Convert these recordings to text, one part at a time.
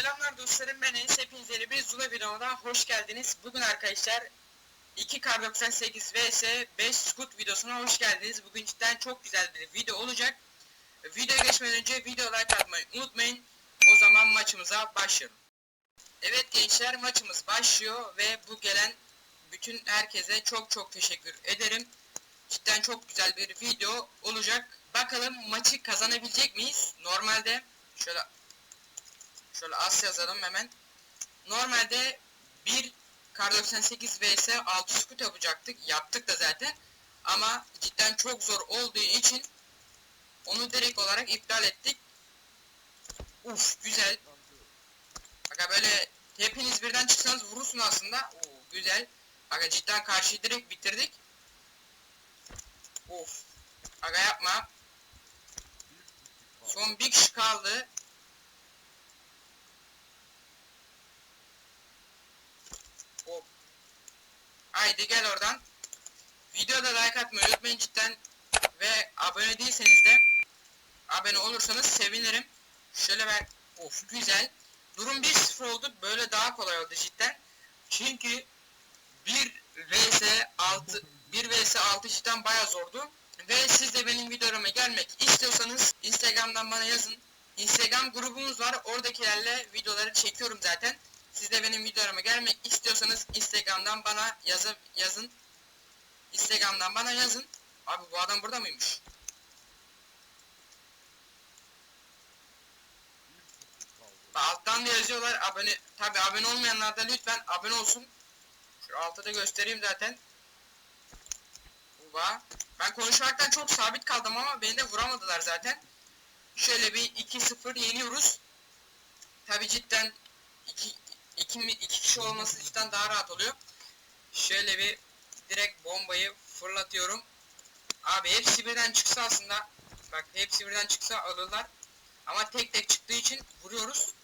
Selamlar dostlarım ben Enes hepiniz yeni bir Zula videoma hoş geldiniz. Bugün arkadaşlar 2 kar 98 vs 5 scoot videosuna hoş geldiniz. Bugün cidden çok güzel bir video olacak. Videoya geçmeden önce video like atmayı unutmayın. O zaman maçımıza başlayalım. Evet gençler maçımız başlıyor ve bu gelen bütün herkese çok çok teşekkür ederim. Cidden çok güzel bir video olacak. Bakalım maçı kazanabilecek miyiz? Normalde şöyle Şöyle as yazalım hemen. Normalde bir Kar 98 vs 6 scoot yapacaktık. Yaptık da zaten. Ama cidden çok zor olduğu için onu direkt olarak iptal ettik. Uf güzel. Aga böyle hepiniz birden çıksanız vurursun aslında. Oo, güzel. Aga cidden karşıyı direkt bitirdik. Of. Aga yapma. Son bir kişi kaldı. Haydi gel oradan. Videoda like atmayı unutmayın cidden. Ve abone değilseniz de abone olursanız sevinirim. Şöyle ben of güzel. Durum 1-0 oldu. Böyle daha kolay oldu cidden. Çünkü 1 vs 6 1 vs 6 cidden baya zordu. Ve siz de benim videolarıma gelmek istiyorsanız Instagram'dan bana yazın. Instagram grubumuz var. Oradakilerle videoları çekiyorum zaten. Siz de benim videolarıma gelmek istiyorsanız Instagram'dan bana yazın. yazın. Instagram'dan bana yazın. Abi bu adam burada mıymış? Alttan da yazıyorlar abone. Tabi abone olmayanlar da lütfen abone olsun. Şu altta da göstereyim zaten. Uba. Ben konuşmaktan çok sabit kaldım ama beni de vuramadılar zaten. Şöyle bir 2-0 yeniyoruz. Tabi cidden 2 iki, iki kişi olması cidden daha rahat oluyor. Şöyle bir direkt bombayı fırlatıyorum. Abi hepsi birden çıksa aslında bak hepsi birden çıksa alırlar. Ama tek tek çıktığı için vuruyoruz.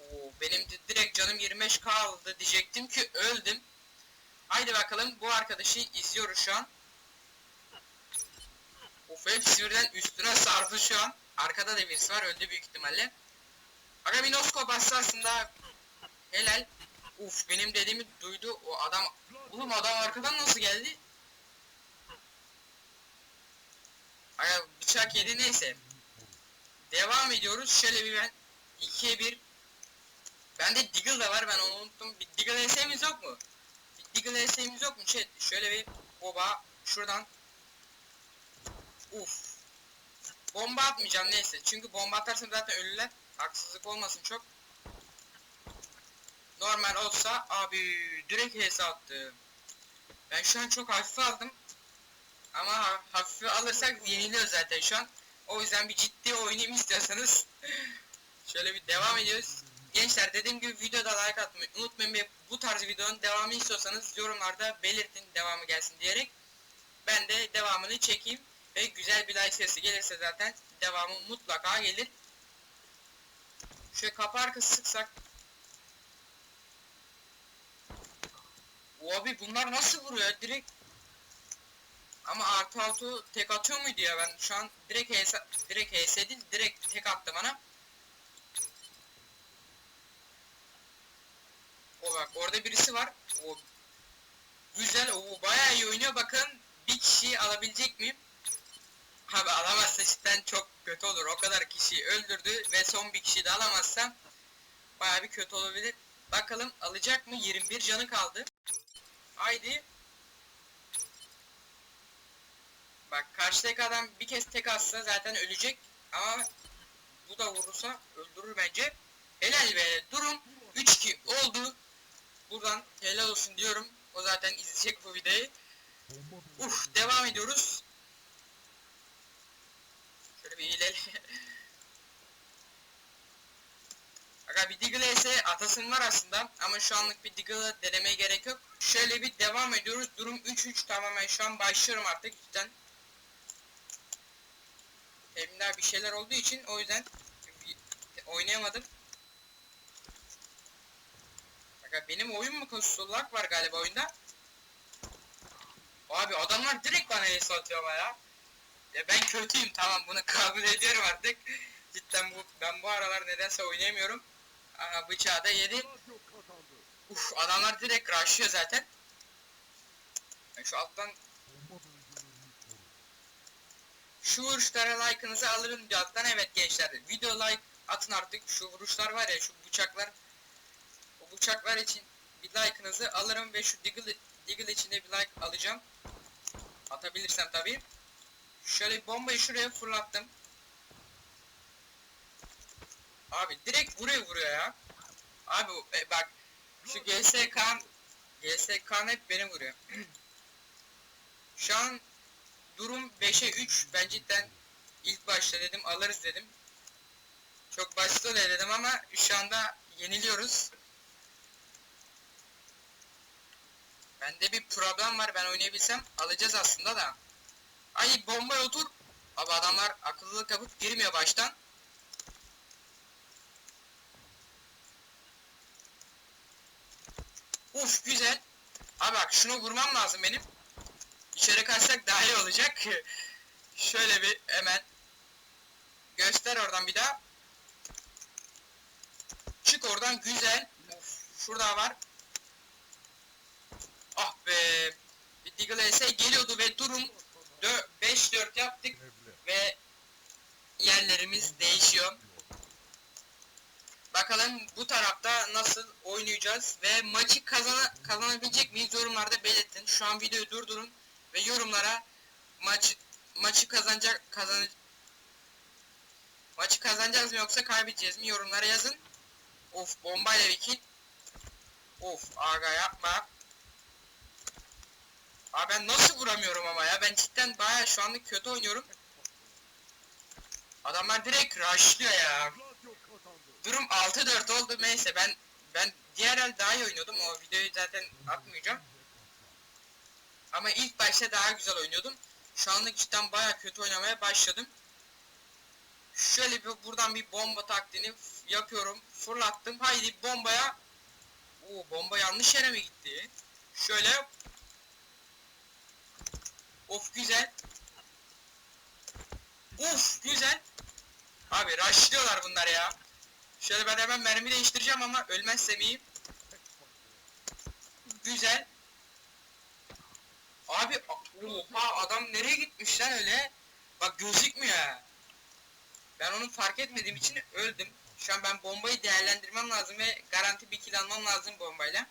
Oo, benim de direkt canım 25 kaldı diyecektim ki öldüm. Haydi bakalım bu arkadaşı izliyoruz şu an. Of hepsi birden üstüne sardı şu an. Arkada da birisi var öldü büyük ihtimalle. Aga bir noskop bastı aslında. Helal. Uf benim dediğimi duydu o adam. Oğlum adam arkadan nasıl geldi? Aga bıçak yedi neyse. Devam ediyoruz. Şöyle bir ben 2'ye 1. Bende Deagle da var ben onu unuttum. Bir Deagle SM'imiz yok mu? Bir Deagle SM'imiz yok mu? Şey, şöyle bir oba şuradan. Uf. Bomba atmayacağım neyse. Çünkü bomba atarsam zaten ölürler. Haksızlık olmasın çok. Normal olsa abi direkt HS attı. Ben şu an çok hafife aldım. Ama ha- hafife alırsak yeniliyor zaten şu an. O yüzden bir ciddi oynayayım istiyorsanız. Şöyle bir devam ediyoruz. Gençler dediğim gibi videoda like atmayı unutmayın ve bu tarz videonun devamı istiyorsanız yorumlarda belirtin devamı gelsin diyerek. Ben de devamını çekeyim ve güzel bir like sesi gelirse zaten devamı mutlaka gelir. Şöyle kapı arkası sıksak. Abi bunlar nasıl vuruyor direkt? Ama artı altı tek atıyor muydu ya ben şu an direkt HS, direkt HS değil direkt tek attı bana. O bak orada birisi var. O güzel o bayağı iyi oynuyor bakın bir kişiyi alabilecek miyim? Abi alamazsa cidden çok kötü olur. O kadar kişiyi öldürdü ve son bir kişi de alamazsam baya bir kötü olabilir. Bakalım alacak mı? 21 canı kaldı. Haydi. Bak karşıdaki adam bir kez tek atsa zaten ölecek. Ama bu da vurursa öldürür bence. Helal be. Durum 3-2 oldu. Buradan helal olsun diyorum. O zaten izleyecek bu videoyu. Uf devam ediyoruz. Şöyle bir ileri. Aga bir Deagle ise atasım var aslında ama şu anlık bir Deagle'ı denemeye gerek yok. Şöyle bir devam ediyoruz. Durum 3-3 tamamen şu an başlıyorum artık cidden. Elimde bir şeyler olduğu için o yüzden oynayamadım. Aga benim oyun mu kusurluk var galiba oyunda? Abi adamlar direkt bana ace atıyor ama ya. Ya ben kötüyüm tamam bunu kabul ediyorum artık. Cidden bu ben bu aralar nedense oynayamıyorum. Aha bıçağı da yedi. Uf adamlar direkt rushlıyor zaten. Ben şu alttan şu vuruşlara like'ınızı alırım diyor alttan. Evet gençler video like atın artık. Şu vuruşlar var ya şu bıçaklar. O bıçaklar için bir like'ınızı alırım ve şu Deagle, Deagle için de bir like alacağım. Atabilirsem tabii. Şöyle bombayı şuraya fırlattım. Abi direkt vuruyor vuruyor ya. Abi e, bak şu GSK GSK hep beni vuruyor. Şu an durum 5'e 3. Ben cidden ilk başta dedim alırız dedim. Çok başta öyle dedim ama şu anda yeniliyoruz. Bende bir problem var. Ben oynayabilsem alacağız aslında da. Ay bomba otur. Abi adamlar akıllılık yapıp girmiyor baştan. Uf güzel. Abi bak şunu vurmam lazım benim. İçeri kaçsak daha iyi olacak. Şöyle bir hemen göster oradan bir daha. Çık oradan güzel. Of, şurada var. Ah be. S geliyordu ve durum 5-4 yaptık ve yerlerimiz değişiyor. Bakalım bu tarafta nasıl oynayacağız ve maçı kazana, kazanabilecek miyiz yorumlarda belirtin. Şu an videoyu durdurun ve yorumlara maç maçı kazanacak kazan maçı kazanacağız mı yoksa kaybedeceğiz mi yorumlara yazın. Of bombayla bir kill. Of aga yapma. Abi ben nasıl vuramıyorum ama ya ben cidden baya şu anlık kötü oynuyorum. Adamlar direkt rushlıyor ya. Durum 6-4 oldu neyse ben ben diğer el daha iyi oynuyordum o videoyu zaten atmayacağım. Ama ilk başta daha güzel oynuyordum. Şu anlık cidden baya kötü oynamaya başladım. Şöyle bir buradan bir bomba taktiğini yapıyorum. Fırlattım. Haydi bombaya. Oo bomba yanlış yere mi gitti? Şöyle. Of güzel. Of güzel. Abi rushlıyorlar bunlar ya. Şöyle ben hemen mermi değiştireceğim ama ölmezsem iyi. Güzel. Abi oha adam nereye gitmiş lan öyle? Bak gözükmüyor ha. Ben onu fark etmediğim için öldüm. Şu an ben bombayı değerlendirmem lazım ve garanti bir kill almam lazım bombayla.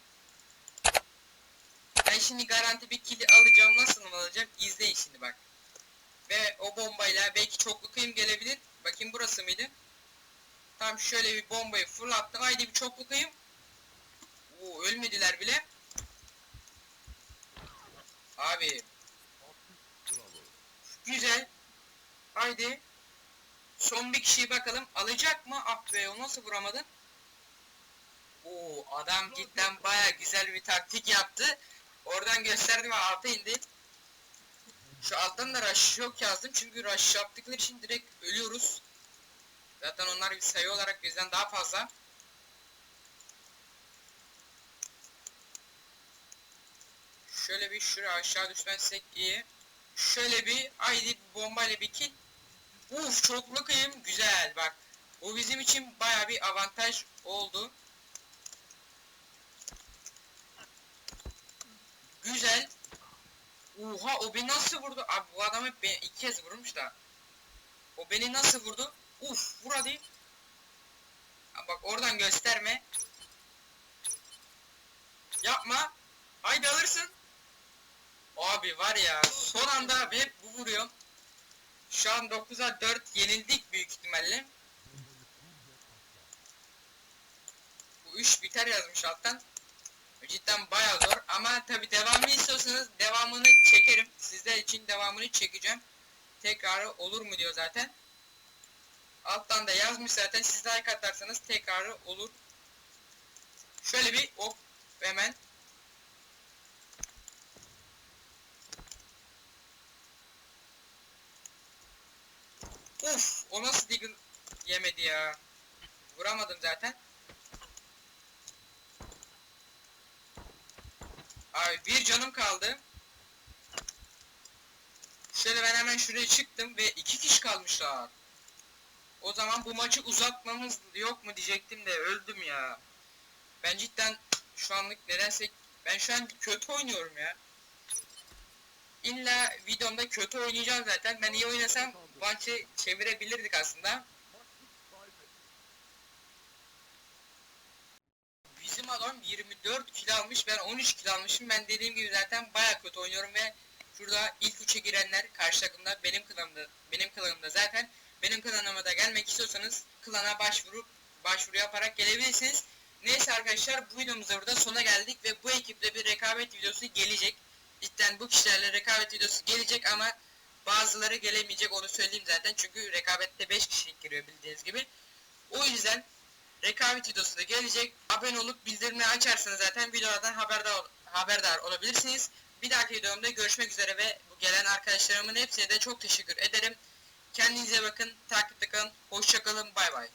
Ben şimdi garanti bir kill alacağım. Nasıl alacağım? İzleyin şimdi bak. Ve o bombayla belki çoklu kıyım gelebilir. Bakayım burası mıydı? Tam şöyle bir bombayı fırlattım. Haydi bir çoklu kıyım. Oo, ölmediler bile. Abi. Güzel. Haydi. Son bir kişiyi bakalım. Alacak mı? Ah be o nasıl vuramadın? Oo adam cidden baya güzel bir taktik yaptı. Oradan gösterdim ve alta indi. Şu alttan da rush yok yazdım çünkü rush yaptıkları için direkt ölüyoruz. Zaten onlar bir sayı olarak bizden daha fazla. Şöyle bir şuraya aşağı düşmezsek iyi. Şöyle bir haydi bombayla bir kill. Uf çoklu kıyım güzel bak. Bu bizim için baya bir avantaj oldu. Güzel. Oha o beni nasıl vurdu? Abi bu adam hep beni iki kez vurmuş da. O beni nasıl vurdu? Uf vur hadi. Ha, bak oradan gösterme. Yapma. Haydi alırsın. Abi var ya son anda abi hep bu vuruyor. Şu an 9'a 4 yenildik büyük ihtimalle. Bu 3 biter yazmış alttan. Cidden bayağı zor ama tabi devamını istiyorsanız devamını çekerim. Sizler için devamını çekeceğim. Tekrarı olur mu diyor zaten. Alttan da yazmış zaten siz like atarsanız tekrarı olur. Şöyle bir hop hemen. Uf o nasıl diggle yemedi ya. Vuramadım zaten. Abi bir canım kaldı. Şöyle ben hemen şuraya çıktım ve iki kişi kalmışlar. O zaman bu maçı uzatmamız yok mu diyecektim de öldüm ya. Ben cidden şu anlık nedense ben şu an kötü oynuyorum ya. İlla videomda kötü oynayacağım zaten. Ben iyi oynasam maçı çevirebilirdik aslında. Bizim adam 24 kilo almış. Ben 13 kilo almışım. Ben dediğim gibi zaten baya kötü oynuyorum ve şurada ilk üçe girenler karşı takımda benim klanımda benim klanımda zaten benim klanıma da gelmek istiyorsanız klana başvurup başvuru yaparak gelebilirsiniz. Neyse arkadaşlar bu videomuzda burada sona geldik ve bu ekiple bir rekabet videosu gelecek. Cidden bu kişilerle rekabet videosu gelecek ama bazıları gelemeyecek onu söyleyeyim zaten çünkü rekabette 5 kişilik giriyor bildiğiniz gibi. O yüzden rekabet videosu da gelecek. Abone olup bildirimleri açarsanız zaten videolardan haberdar, haberdar olabilirsiniz. Bir dahaki videomda görüşmek üzere ve bu gelen arkadaşlarımın hepsine de çok teşekkür ederim. Kendinize bakın, takipte kalın, hoşçakalın, bay bay.